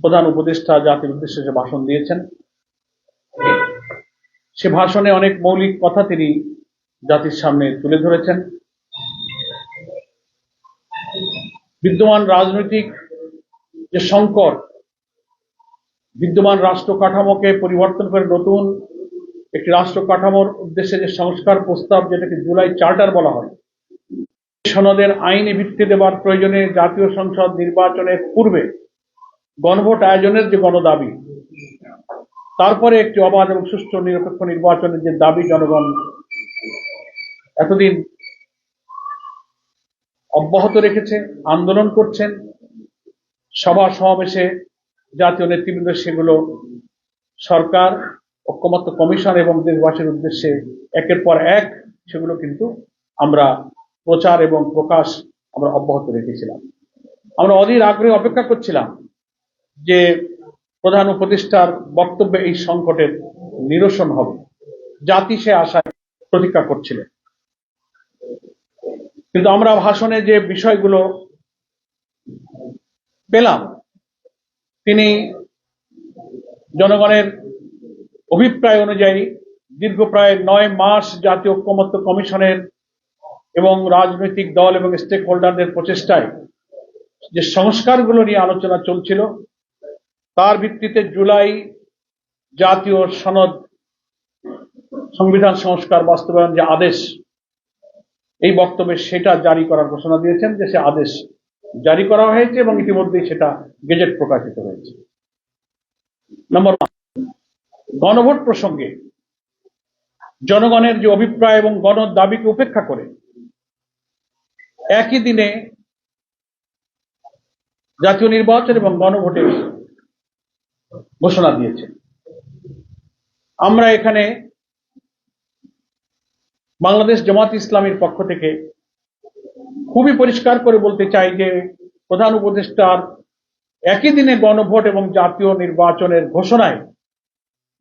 প্রধান উপদেষ্টা জাতির উদ্দেশ্যে যে ভাষণ দিয়েছেন, সে ভাষণে অনেক মৌলিক কথা তিনি জাতির সামনে তুলে ধরেছেন। বিদ্যমান রাজনৈতিক যে সংকট, বিদ্যমান রাষ্ট্র কাঠামোকে পরিবর্তন করে নতুন একটি রাষ্ট্র কাঠামোর উদ্দেশ্যে যে সংস্কার প্রস্তাব, যেটাকে জুলাই চার্টার বলা হয়, সনদের আইনি ভিত্তি দেওয়ার প্রয়োজনে জাতীয় সংসদ নির্বাচনের পূর্বে গণভোট আয়োজনের যে গণদাবি, তারপরে একটি অবাধ এবং সুষ্ঠু নিরপেক্ষ নির্বাচনের যে দাবি জনগণ এতদিন অব্যাহত রেখেছে, আন্দোলন করছেন, সভা সমাবেশে জাতীয় নেতৃবৃন্দ সেগুলো সরকার, ঐক্যমত্য কমিশন এবং দেশবাসীর উদ্দেশ্যে একের পর এক সেগুলো কিন্তু আমরা প্রচার এবং প্রকাশ আমরা অব্যাহত রেখেছিলাম। আমরা অধীর আগ্রহে অপেক্ষা করছিলাম যে প্রধান উপদেষ্টার বক্তব্যে এই সংকটের নিরসন হবে। জাতি সে আশায় প্রতীক্ষা করছিলেন কিন্তু আমরা ভাষণে যে বিষয়গুলো পেলাম, তিনি জনগণের অভিপ্রায় অনুযায়ী দীর্ঘ প্রায় নয় মাস জাতীয় ঐক্যমত্য কমিশনের এবং রাজনৈতিক দল এবং স্টেক হোল্ডারদের প্রচেষ্টায় যে সংস্কারগুলো নিয়ে আলোচনা চলছিল তার ভিত্তিতে জুলাই জাতীয় সনদ সংবিধান সংস্কার বাস্তবায়ন যে আদেশ, এই বক্তব্যে সেটা জারি করার ঘোষণা দিয়েছেন যে সে আদেশ জারি করা হয়েছে এবং ইতিমধ্যেই সেটা গেজেট প্রকাশিত হয়েছে। নম্বর গণভোট প্রসঙ্গে জনগণের যে অভিপ্রায় এবং গণ দাবিকে উপেক্ষা করে একই দিনে জাতীয় নির্বাচন এবং গণভোটের ঘোষণা দিয়েছে। আমরা এখানে বাংলাদেশ জামাত ইসলামীর পক্ষ থেকে খুবই পরিষ্কার করে বলতে চাই যে প্রধান উপদেষ্টার একই দিনে গণভোট এবং জাতীয় নির্বাচনের ঘোষণায়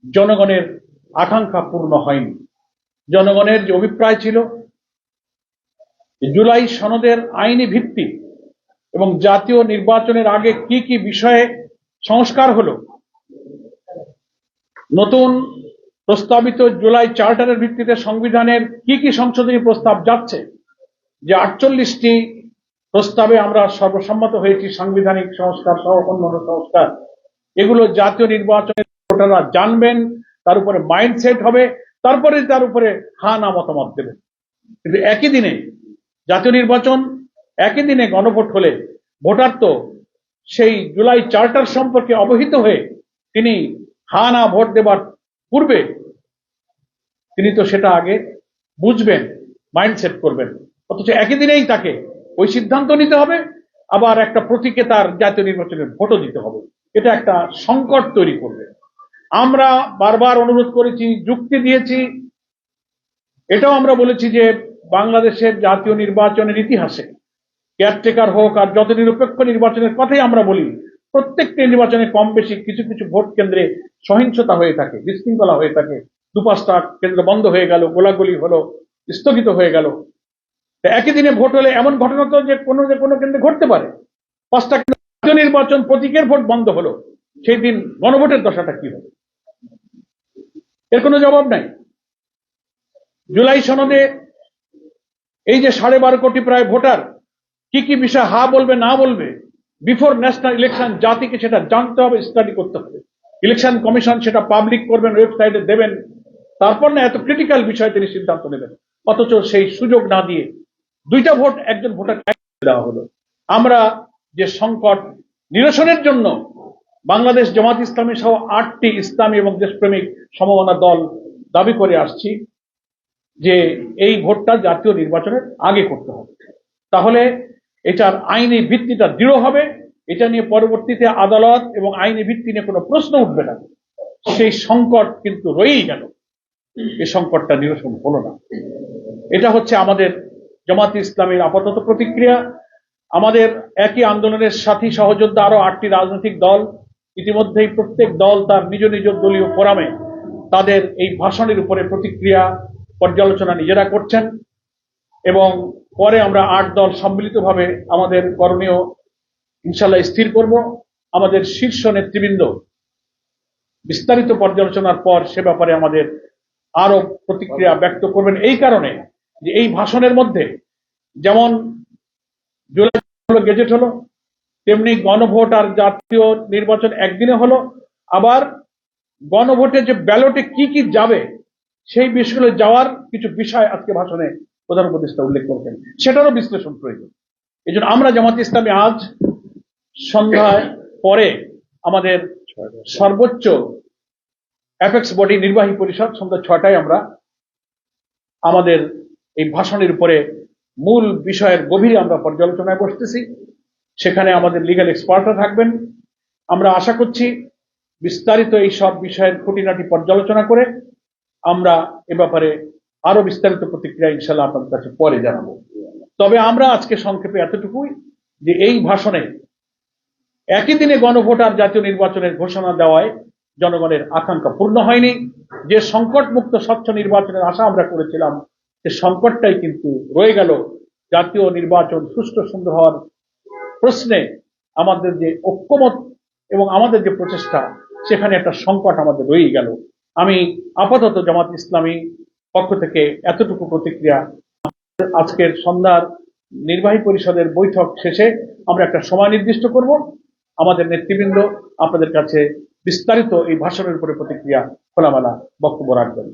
জনগণের আকাঙ্ক্ষা পূর্ণ হয়নি। জনগণের যে অভিপ্রায় ছিল জুলাই সনদের আইনি ভিত্তি এবং জাতীয় নির্বাচনের আগে কি কি বিষয়ে সংস্কার হলো নতুন প্রস্তাবিত জুলাই চার্টারের ভিত্তিতে সংবিধানের কি কি সংশোধনী প্রস্তাব যাচ্ছে? যে আটচল্লিশটি প্রস্তাবে আমরা সর্বসম্মত হয়েছি, সাংবিধানিক সংস্কার সহ অন্যান্য সংস্কার। এগুলো জাতীয় নির্বাচনে ভোটাররা জানবেন, তার উপরে মাইন্ডসেট হবে, তারপরে তার উপরে হা না মতামত দেবেন কিন্তু একই দিনে জাতীয় নির্বাচন, একই দিনে গণভোট হলে ভোটার তো সেই জুলাই চার্টার সম্পর্কে অবহিত হয়ে তিনি হা না ভোট দেবার পূর্বে তিনি তো সেটা আগে বুঝবেন মাইন্ডসেট করবেন। অথচ একই দিনেই তাকে ওই সিদ্ধান্ত নিতে হবে, আবার একটা প্রতীকে তার জাতীয় নির্বাচনের ভোটও দিতে হবে। এটা একটা সংকট তৈরি করবে। আমরা বারবার অনুরোধ করেছি, যুক্তি দিয়েছি। এটাও আমরা বলেছি যে বাংলাদেশের জাতীয় নির্বাচনের ইতিহাসে কেয়ারটেকার হোক আর যত নিরপেক্ষ নির্বাচনের কথাই আমরা বলি, প্রত্যেকটি নির্বাচনে কম বেশি কিছু কিছু ভোট কেন্দ্রে সহিংসতা হয়ে থাকে, বিশৃঙ্খলা হয়ে থাকে দু পাঁচটা কেন্দ্র বন্ধ হয়ে গেল, গোলাগুলি হলো, স্থগিত হয়ে গেল। একই দিনে ভোট হলে এমন ঘটনা তো যে কোনো যে কোনো কেন্দ্রে ঘটতে পারে। পাঁচটা নির্বাচন প্রতীকের ভোট বন্ধ হলো, সেই দিন গণভোটের দশাটা কি হবে? এর কোনো জবাব নাই। জুলাই সনদে এই যে সাড়ে বারো কোটি প্রায় ভোটার, কি কি বিষয় হা বলবে, না বলবে, বিফোর ন্যাশনাল ইলেকশন জাতিকে সেটা জানতে হবে, স্টাডি করতে হবে। ইলেকশন কমিশন সেটা পাবলিক করবেন, ওয়েবসাইটে দেবেন। তারপর না এত ক্রিটিক্যাল বিষয়ে তিনি সিদ্ধান্ত নেবেন। অথচ সেই সুযোগ না দিয়ে দুইটা ভোট, একজন ভোটার দেওয়া হলো। আমরা যে সংকট নিরসনের জন্য বাংলাদেশ জামাত ইসলামী সহ আটটি ইসলামী এবং দেশপ্রেমিক সমমনা দল দাবি করে আসছি যে এই ভোটটা জাতীয় নির্বাচনের আগে করতে হবে। তাহলে এটার আইনি ভিত্তিটা দৃঢ় হবে। এটা নিয়ে পরবর্তীতে আদালত এবং আইনি ভিত্তি নিয়ে কোনো প্রশ্ন উঠবে না। সেই সংকট কিন্তু রয়েই গেল। এই সংকটটা নিরসন হলো না। এটা হচ্ছে আমাদের জামাত ইসলামের আপাতত প্রতিক্রিয়া। আমাদের একই আন্দোলনের সাথী সহযোদ্ধা আরও আটটি রাজনৈতিক দল। ইতিমধ্যেই প্রত্যেক দল তার নিজ নিজ দলীয় ফোরামে তাদের এই ভাষণের উপরে প্রতিক্রিয়া পর্যালোচনা নিজেরা করছেন এবং পরে আমরা আট দল সম্মিলিতভাবে আমাদের করণীয় ইনশাল্লাহ স্থির করব। আমাদের শীর্ষ নেতৃবৃন্দ বিস্তারিত পর্যালোচনার পর সে ব্যাপারে আমাদের আরও প্রতিক্রিয়া ব্যক্ত করবেন। এই কারণে যে এই ভাষণের মধ্যে যেমন গেজেট হলো, তেমনি গণভোট আর জাতীয় নির্বাচন একদিনে হলো। আবার গণভোটে যে ব্যালটে কি কি যাবে, সেই বিষয়গুলো যাওয়ার কিছু বিষয় আজকে ভাষণে প্রধান উপদেষ্টা উল্লেখ করবেন সেটারও বিশ্লেষণ প্রয়োজন। এই জন্য আমরা জামাত ইসলামী আজ সন্ধ্যায় পরে আমাদের সর্বোচ্চ অ্যাপেক্স বডি নির্বাহী পরিষদ সন্ধ্যা ছটায় আমরা আমাদের এই ভাষণের উপরে মূল বিষয়ের গভীরে আমরা পর্যালোচনায় বসতেছি। সেখানে আমাদের লিগ্যাল এক্সপার্টরা থাকবেন। আমরা আশা করছি বিস্তারিত এই সব বিষয়ের খুঁটিনাটি পর্যালোচনা করে আমরা এ ব্যাপারে আরও বিস্তারিত প্রতিক্রিয়া ইনশাল্লাহ আপনাদের কাছে পরে জানাব। তবে আমরা আজকে সংক্ষেপে এতটুকুই যে এই ভাষণে একই দিনে গণভোট আর জাতীয় নির্বাচনের ঘোষণা দেওয়ায় জনগণের আকাঙ্ক্ষা পূর্ণ হয়নি। যে সংকট মুক্ত স্বচ্ছ নির্বাচনের আশা আমরা করেছিলাম, সে সংকটটাই কিন্তু রয়ে গেল। জাতীয় নির্বাচন সুষ্ঠু সুন্দর হওয়ার প্রশ্নে আমাদের যে ঐক্যমত এবং আমাদের যে প্রচেষ্টা, সেখানে একটা সংকট আমাদের রয়েই গেল। আমি আপাতত জামাত ইসলামী পক্ষ থেকে এতটুকু প্রতিক্রিয়া, আজকের সন্ধ্যার নির্বাহী পরিষদের বৈঠক শেষে আমরা একটা সময় নির্দিষ্ট করব। আমাদের নেতৃবৃন্দ আপনাদের কাছে বিস্তারিত এই ভাষণের উপরে প্রতিক্রিয়া খোলামেলা বক্তব্য রাখবেন।